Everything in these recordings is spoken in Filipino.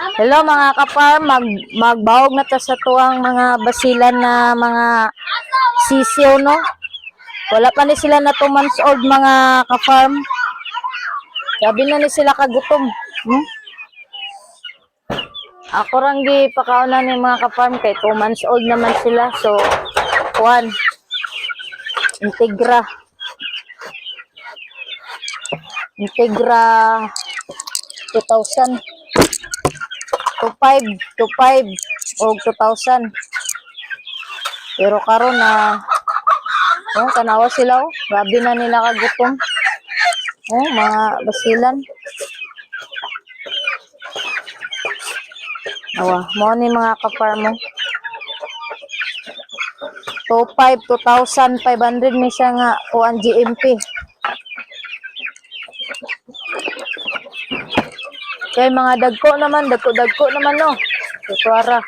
Hello mga kapar, mag magbawog na ta sa tuwang mga basilan na mga sisiyo no. Wala pa ni sila na 2 months old mga ka-farm. Sabi na ni sila kagutom. Hmm? Ako rang gi pakauna ni mga ka-farm kay 2 months old naman sila. So, kuan. Integra. Integra 2000. 2.5, 2.5 o 2,000. Pero karon na oh, tanawa sila oh. Grabe na nila kagutom. Oh, mga basilan. Awa, mo ni mga kaparmo. 2.5, 2,500 ni siya nga kuan GMP. Kay mga dagko naman, dagko-dagko naman no. Tutuara.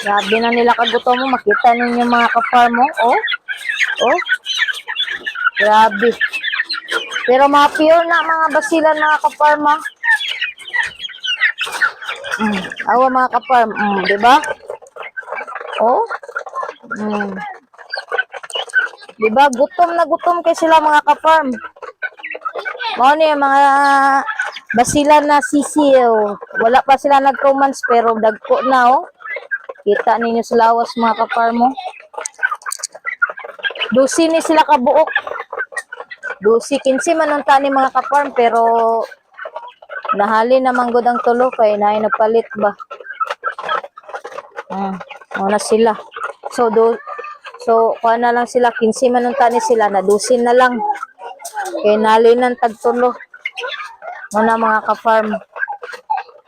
Grabe na nila kagutom mo. Makita ninyo mga ka-farm mo. Oh. Oh. Grabe. Pero mga pure na mga basilan mga ka-farm ha. Mm. Awa mga ka-farm. Mm, di ba? Oh. Mm. Di ba? Gutom na gutom kay sila mga ka-farm. Mao ni mga basilan na sisiw. Wala pa sila nag two months pero dagko na oh. Kita ninyo sa lawas mga kaparmo. Dusi ni sila kabuok. Dusi, 15 man ang tani mga kaparm pero nahali naman gud ang tulo kay naay nagpalit ba. Hmm, na sila. So do So, kuha na lang sila, 15 man ang tani sila, na dusin na lang. Kay nali ng tagtulo. Muna mga ka-farm.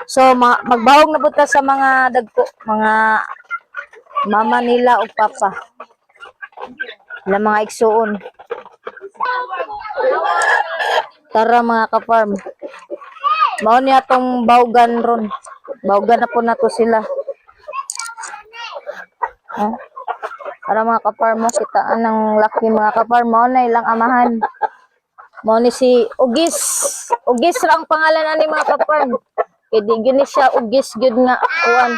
So, ma- magbawag na buta sa mga dagko, mga mama nila o papa. Na mga igsuon. Tara mga ka-farm. Mao niya tong bawgan ron. Bawgan na po na to sila. Oh. Para mga ka-farm mo, kitaan ng laki mga ka-farm mo na ilang amahan. Mo ni si Ugis. Ugis ra ang pangalan ani mga kapan. Kay di gyud ni siya Ugis gyud nga kuan.